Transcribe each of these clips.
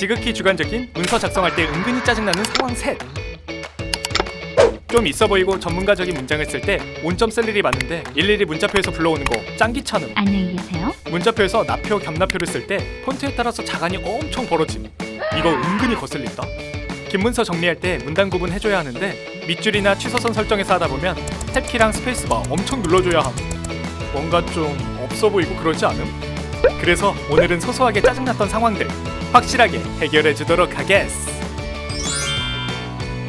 지극히 주관적인 문서 작성할 때 은근히 짜증나는 상황 셋. 좀 있어 보이고 전문가적인 문장을 쓸 때 온점 쓸 일이 많은데 일일이 문자표에서 불러오는 거 짱 귀찮음. 안녕히 계세요. 문자표에서 나표 겸나표를 쓸 때 폰트에 따라서 자간이 엄청 벌어짐. 이거 은근히 거슬린다. 긴 문서 정리할 때 문단 구분 해줘야 하는데 밑줄이나 취소선 설정에서 하다 보면 탭키랑 스페이스바 엄청 눌러줘야 함. 뭔가 좀 없어 보이고 그러지 않음? 그래서 오늘은 소소하게 짜증났던 상황들 확실하게 해결해 주도록 하겠스.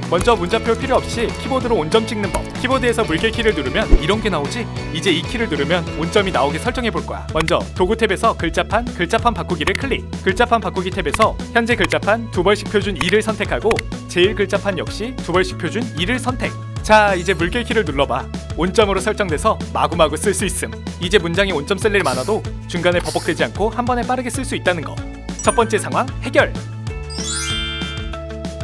먼저 문자표 필요 없이 키보드로 온점 찍는 법. 키보드에서 물개 키를 누르면 이런 게 나오지? 이제 이 키를 누르면 온점이 나오게 설정해 볼 거야. 먼저 도구 탭에서 글자판, 글자판 바꾸기를 클릭. 글자판 바꾸기 탭에서 현재 글자판 두 벌씩 표준 2를 선택하고 제일 글자판 역시 두 벌씩 표준 2를 선택. 자, 이제 물개 키를 눌러봐. 온점으로 설정돼서 마구마구 쓸 수 있음. 이제 문장에 온점 쓸 일 많아도 중간에 버벅대지 않고 한 번에 빠르게 쓸 수 있다는 거. 첫 번째 상황 해결.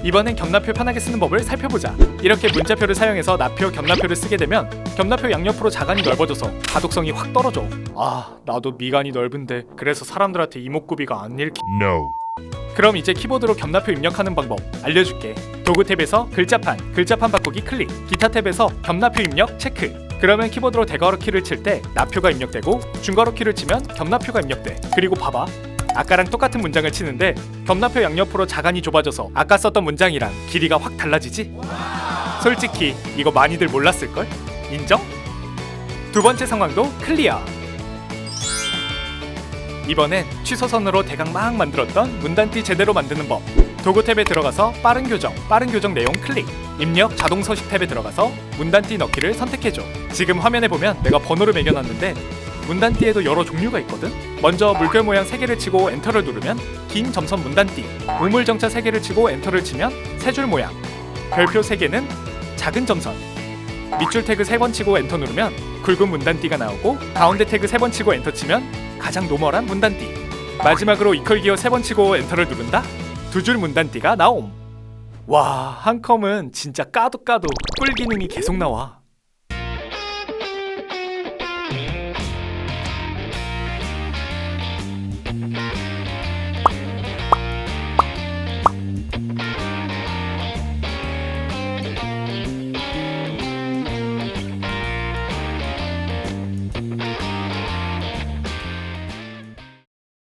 이번엔 겸나표 편하게 쓰는 법을 살펴보자. 이렇게 문자표를 사용해서 나표, 겸나표를 쓰게 되면 겸나표 양옆으로 자간이 넓어져서 가독성이 확 떨어져. 아, 나도 미간이 넓은데 그래서 사람들한테 이목구비가 안 읽히. No. 그럼 이제 키보드로 겸나표 입력하는 방법 알려줄게. 도구 탭에서 글자판, 글자판 바꾸기 클릭, 기타 탭에서 겸나표 입력 체크. 그러면 키보드로 대괄호 키를 칠 때 나표가 입력되고 중괄호 키를 치면 겸나표가 입력돼. 그리고 봐봐. 아까랑 똑같은 문장을 치는데 겸나표 양옆으로 자간이 좁아져서 아까 썼던 문장이랑 길이가 확 달라지지? 솔직히 이거 많이들 몰랐을걸? 인정? 두 번째 상황도 클리어. 이번엔 취소선으로 대강 막 만들었던 문단티 제대로 만드는 법. 도구 탭에 들어가서 빠른 교정, 빠른 교정 내용 클릭. 입력 자동 서식 탭에 들어가서 문단티 넣기를 선택해줘. 지금 화면에 보면 내가 번호를 매겨놨는데 문단티에도 여러 종류가 있거든. 먼저 물결 모양 3개를 치고 엔터를 누르면 긴 점선 문단티. 우물 정자 3개를 치고 엔터를 치면 세 줄 모양. 별표 3개는 작은 점선. 밑줄 태그 3번 치고 엔터 누르면 굵은 문단띠가 나오고 가운데 태그 3번 치고 엔터 치면 가장 노멀한 문단띠 마지막으로 이퀄 기어 3번 치고 엔터를 누른다 두 줄 문단띠가 나옴 와 한컴은 진짜 까도 까도 꿀 기능이 계속 나와 Bye.